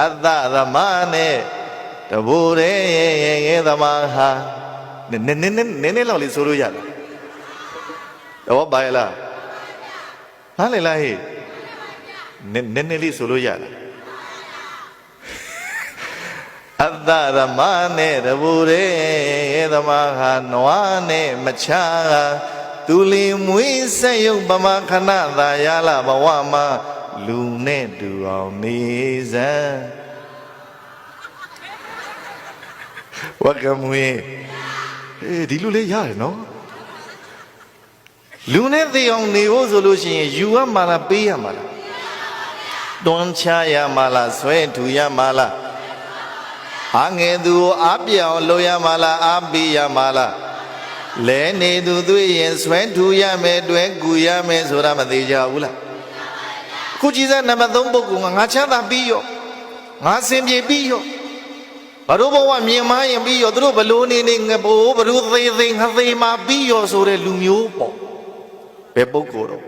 အတ္တသမနဲ့တဘူရဲရဲသမာဟာနည်းနည်းနည်းနည်းနည်းနည်းလောက်လေးဆိုလို့ရတယ်တော့ပါရလားဟာလေလားဟေးနည်းနည်းနည်းလေးဆိုလို့ရတယ်အတ္တသမနဲ့တဘူရဲရဲသမာဟာနွားနဲ့မချာသူလီမွေးဆက်ယုတ်ပမခဏသာရလာဘဝမှာ လူနဲ့တူအောင်နေစမ်းဝကမွေအေးဒီလူလေးရတယ်နော်လူနဲ့သိအောင်နေဖို့ဆိုလို့ရှိရင်ယူရမှာလားပေးရမှာလားတွန်းချရမှာလားဆွဲထူရမှာလားအားငယ်သူကိုအားပြောင်လို့ရမှာလားအားပေးရမှာလားလဲနေသူတွေ့ရင်ဆွဲထူရမယ်တွဲကူရမယ်ဆိုတာမသေးကြဘူးလား ခုကြည်စက်နံပါတ်3ပုဂ္ဂိုလ်ကငါချမ်းသာပြီးရောငါစင်ပြေပြီးရောဘာလို့ဘဝမြင်မရင်ပြီးရောသူတို့ဘလို့နေနေငဘိုးဘလို့သေးသေးငသေးမှာပြီးရောဆိုတဲ့လူမျိုးပေါ့ဘယ်ပုဂ္ဂိုလ်တော့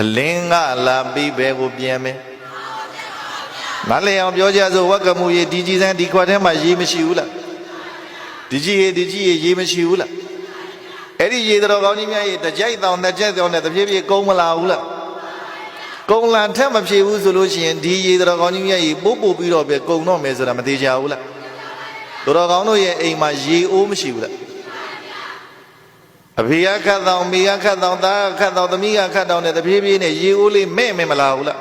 အလင်းကလာပြီးဘယ်ကိုပြန်မယ်မလဲအောင်ပြောကြစို့ဝက်ကမှုရေဒီကြီးစံဒီခွက်ထဲမှာရေးမရှိဘူးလားဒီကြီးရေဒီကြီးရေရေးမရှိဘူးလား အဲ့ဒီရေတော်ကောင်းကြီးများရေတစ်ကြိုက်တောင်တစ်ကြိုက်တောင်နဲ့တပြေးပြေးကုန်းမလာဘူးလားကုန်းလာထက်မဖြေဘူးဆိုလို့ရှိရင်ဒီရေတော်ကောင်းကြီးများရေပို့ပို့ပြီးတော့ပဲကုန်းတော့မယ်ဆိုတာမသေးချဘူးလားတော်ကောင်းတို့ရဲ့အိမ်မှာရေအိုးမရှိဘူးလားအဖေကခတ်တောင်မိကခတ်တောင်သားကခတ်တောင်သမီးကခတ်တောင်နဲ့တပြေးပြေးနဲ့ရေအိုးလေးမဲ့မဲ့မလာဘူးလား